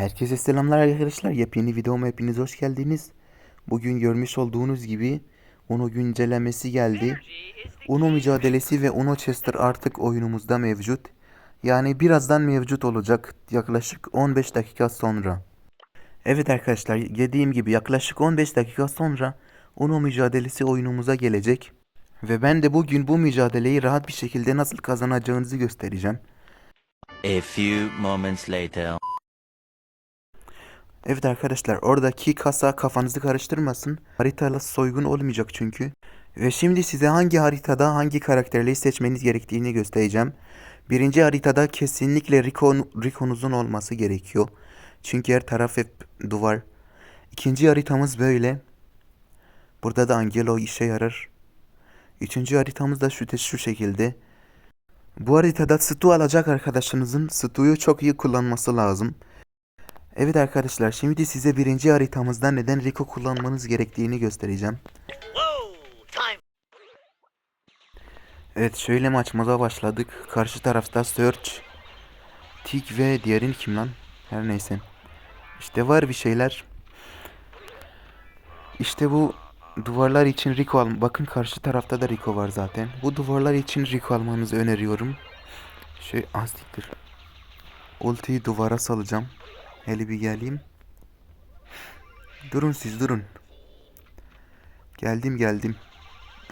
Herkese selamlar arkadaşlar. Yepyeni videoma hepiniz hoş geldiniz. Bugün görmüş olduğunuz gibi Uno güncellemesi geldi. Uno mücadelesi ve Uno Chester artık oyunumuzda mevcut. Yani birazdan mevcut olacak yaklaşık 15 dakika sonra. Evet arkadaşlar dediğim gibi yaklaşık 15 dakika sonra Uno mücadelesi oyunumuza gelecek. Ve ben de bugün bu mücadeleyi rahat bir şekilde nasıl kazanacağınızı göstereceğim. A few moments later. Evet arkadaşlar oradaki kasa kafanızı karıştırmasın. Haritayla soygun olmayacak çünkü. Ve şimdi size hangi haritada hangi karakterleri seçmeniz gerektiğini göstereceğim. Birinci haritada kesinlikle Rico, Rico'nuzun olması gerekiyor. Çünkü her taraf hep duvar. İkinci haritamız böyle. Burada da Angelo işe yarar. Üçüncü haritamız da şu, şu şekilde. Bu haritada Stu alacak arkadaşınızın Stu'yu çok iyi kullanması lazım. Evet arkadaşlar şimdi size birinci haritamızda neden Rico kullanmanız gerektiğini göstereceğim. Evet şöyle maçımıza başladık. Karşı tarafta Search, Tik ve diğerin kim lan? Her neyse. İşte var bir şeyler. İşte bu duvarlar için Rico al. Bakın karşı tarafta da Rico var zaten. Bu duvarlar için Rico almanızı öneriyorum. Şey astiktir. Ultiyi duvara salacağım. Hele bir geleyim. Durun siz durun. Geldim geldim.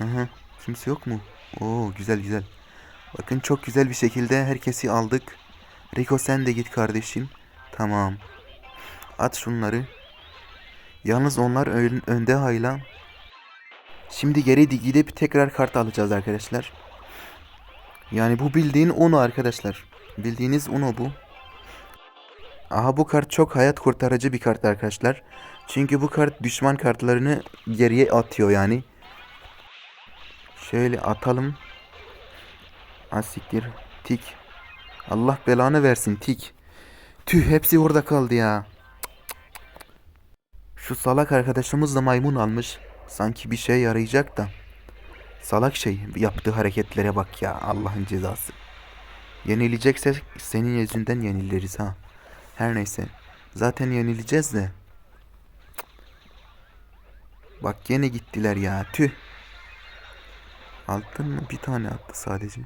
Aha, kimse yok mu? Oo güzel güzel. Bakın çok güzel bir şekilde herkesi aldık. Rico sen de git kardeşim. Tamam. At şunları. Yalnız onlar ön- önde hayla. Şimdi geri di- gidip tekrar kart alacağız arkadaşlar. Yani bu bildiğin Uno arkadaşlar. Bildiğiniz Uno bu. Aha bu kart çok hayat kurtarıcı bir kart arkadaşlar. Çünkü bu kart düşman kartlarını geriye atıyor yani. Şöyle atalım. Asiktir. Tik. Allah belanı versin tik. Tüh hepsi orada kaldı ya. Şu salak arkadaşımız da maymun almış. Sanki bir şey yarayacak da. Salak şey yaptığı hareketlere bak ya Allah'ın cezası. Yenilecekse senin yüzünden yeniliriz ha. Her neyse. Zaten yenileceğiz de. Bak gene gittiler ya. Tüh. Altın mı? Bir tane attı sadece.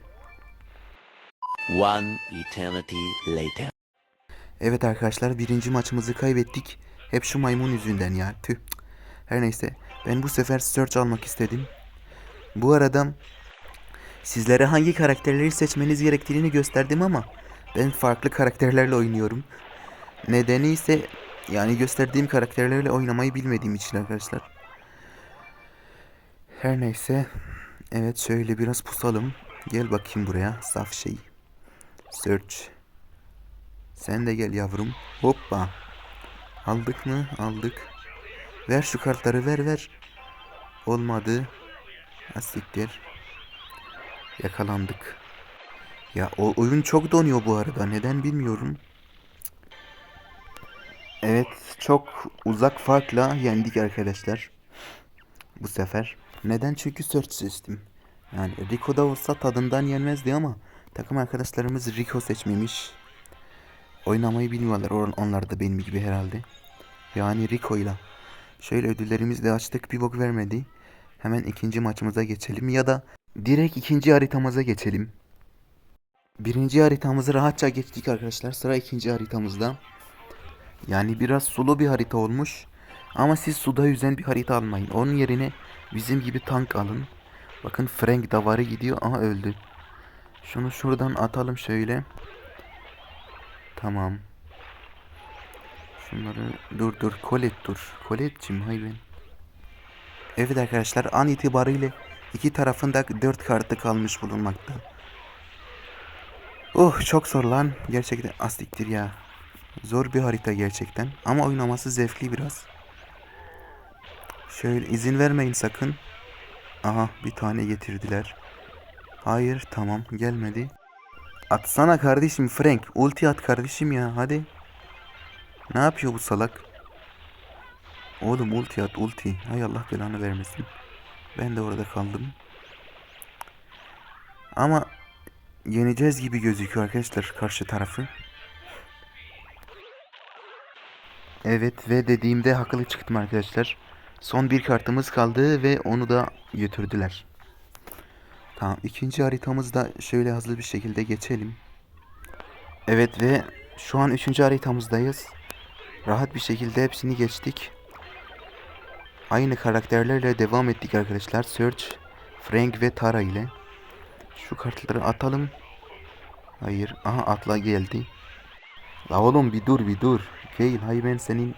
One eternity later. Evet arkadaşlar birinci maçımızı kaybettik. Hep şu maymun yüzünden ya. Tüh. Her neyse. Ben bu sefer search almak istedim. Bu arada sizlere hangi karakterleri seçmeniz gerektiğini gösterdim ama ben farklı karakterlerle oynuyorum. Nedeni ise yani gösterdiğim karakterlerle oynamayı bilmediğim için arkadaşlar. Her neyse. Evet şöyle biraz pusalım. Gel bakayım buraya. Saf şey. Search. Sen de gel yavrum. Hoppa. Aldık mı? Aldık. Ver şu kartları ver ver. Olmadı. Asiktir. Yakalandık. Ya o oyun çok donuyor bu arada. Neden bilmiyorum. Evet, çok uzak farkla yendik arkadaşlar. Bu sefer. Neden? Çünkü search seçtim. Yani Rico'da olsa tadından yenmezdi ama takım arkadaşlarımız Rico seçmemiş. Oynamayı bilmiyorlar or- onlar da benim gibi herhalde. Yani Rico'yla. Şöyle ödüllerimizi açtık bir bok vermedi. Hemen ikinci maçımıza geçelim ya da direkt ikinci haritamıza geçelim. Birinci haritamızı rahatça geçtik arkadaşlar. Sıra ikinci haritamızda. Yani biraz sulu bir harita olmuş. Ama siz suda yüzen bir harita almayın. Onun yerine bizim gibi tank alın. Bakın Frank davarı gidiyor. Aha öldü. Şunu şuradan atalım şöyle. Tamam. Şunları dur dur Colette dur. Colette'cim hay ben. Evet arkadaşlar an itibariyle iki tarafında dört kartı kalmış bulunmakta. Oh çok zor lan. Gerçekten astiktir ya. Zor bir harita gerçekten. Ama oynaması zevkli biraz. Şöyle izin vermeyin sakın. Aha bir tane getirdiler. Hayır tamam gelmedi. Atsana kardeşim Frank. Ulti at kardeşim ya hadi. Ne yapıyor bu salak? Oğlum ulti at ulti. Hay Allah belanı vermesin. Ben de orada kaldım. Ama yeneceğiz gibi gözüküyor arkadaşlar karşı tarafı. Evet ve dediğimde haklı çıktım arkadaşlar. Son bir kartımız kaldı ve onu da götürdüler. Tamam ikinci haritamızı da şöyle hızlı bir şekilde geçelim. Evet ve şu an üçüncü haritamızdayız. Rahat bir şekilde hepsini geçtik. Aynı karakterlerle devam ettik arkadaşlar. Search, Frank ve Tara ile. Şu kartları atalım. Hayır. Aha atla geldi. La oğlum bir dur bir dur. Değil. Hayır ben senin...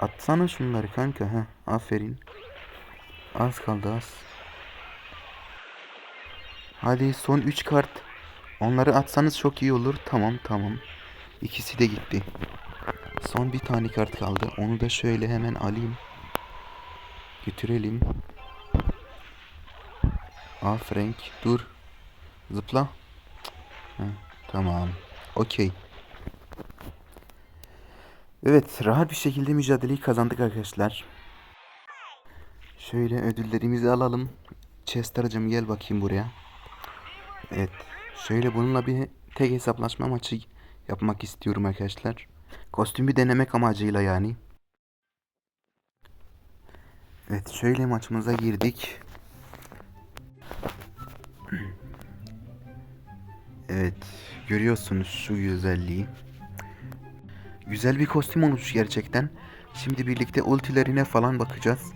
Atsana şunları kanka. ha. Aferin. Az kaldı az. Hadi son 3 kart. Onları atsanız çok iyi olur. Tamam tamam. İkisi de gitti. Son bir tane kart kaldı. Onu da şöyle hemen alayım. Götürelim. Aa Frank dur. Zıpla. Heh, tamam. Okey. Evet rahat bir şekilde mücadeleyi kazandık arkadaşlar. Şöyle ödüllerimizi alalım. Chester'cığım gel bakayım buraya. Evet. Şöyle bununla bir tek hesaplaşma maçı yapmak istiyorum arkadaşlar. Kostümü denemek amacıyla yani. Evet şöyle maçımıza girdik. Evet görüyorsunuz şu güzelliği. Güzel bir kostüm olmuş gerçekten. Şimdi birlikte ultilerine falan bakacağız.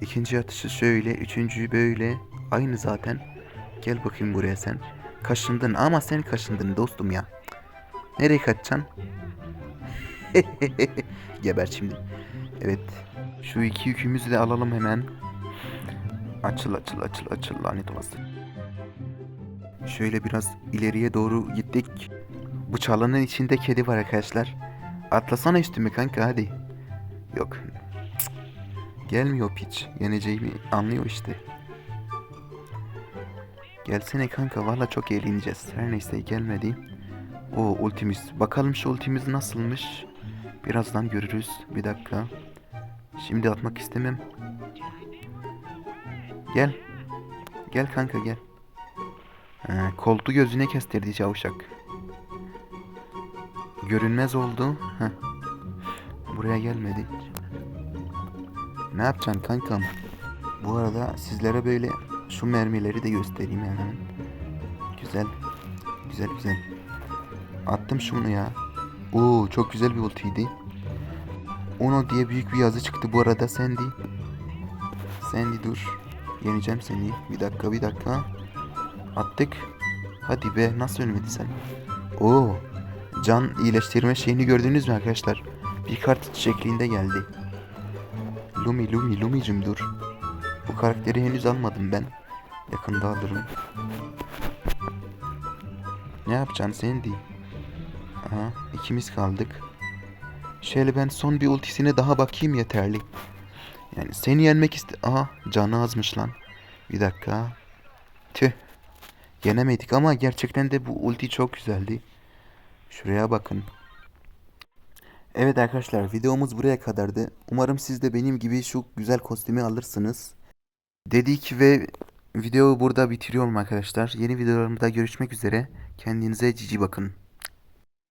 İkinci atışı şöyle, üçüncüyü böyle. Aynı zaten. Gel bakayım buraya sen. Kaşındın ama sen kaşındın dostum ya. Nereye kaçacaksın? Geber şimdi. Evet. Şu iki yükümüzü de alalım hemen. Açıl açıl açıl açıl lanet olası. Şöyle biraz ileriye doğru gittik. Bu çalının içinde kedi var arkadaşlar. Atlasana üstüme kanka hadi. Yok. Gelmiyor piç. Yeneceğimi anlıyor işte. Gelsene kanka valla çok eğleneceğiz. Her neyse gelmedi. O ultimiz. Bakalım şu ultimiz nasılmış. Birazdan görürüz. Bir dakika. Şimdi atmak istemem. Gel. Gel kanka gel. Ha, koltuğu gözüne kestirdi çavuşak. Görünmez oldu. Heh. Buraya gelmedi. Ne yapacaksın kankam? Bu arada sizlere böyle şu mermileri de göstereyim hemen. Güzel. Güzel güzel. Attım şunu ya. Oo çok güzel bir ultiydi. Ono diye büyük bir yazı çıktı bu arada Sandy. Sandy dur. Yeneceğim seni. Bir dakika bir dakika. Attık. Hadi be nasıl ölmedi sen? Oo. Can iyileştirme şeyini gördünüz mü arkadaşlar? Bir kart şeklinde geldi. Lumi Lumi Lumi'cim dur. Bu karakteri henüz almadım ben. Yakında alırım. Ne yapacaksın Sandy? Aha ikimiz kaldık. Şöyle ben son bir ultisine daha bakayım yeterli. Yani seni yenmek iste... Aha canı azmış lan. Bir dakika. Tüh. Yenemedik ama gerçekten de bu ulti çok güzeldi. Şuraya bakın. Evet arkadaşlar videomuz buraya kadardı. Umarım siz de benim gibi şu güzel kostümü alırsınız. Dedik ve videoyu burada bitiriyorum arkadaşlar. Yeni videolarımda görüşmek üzere. Kendinize cici bakın.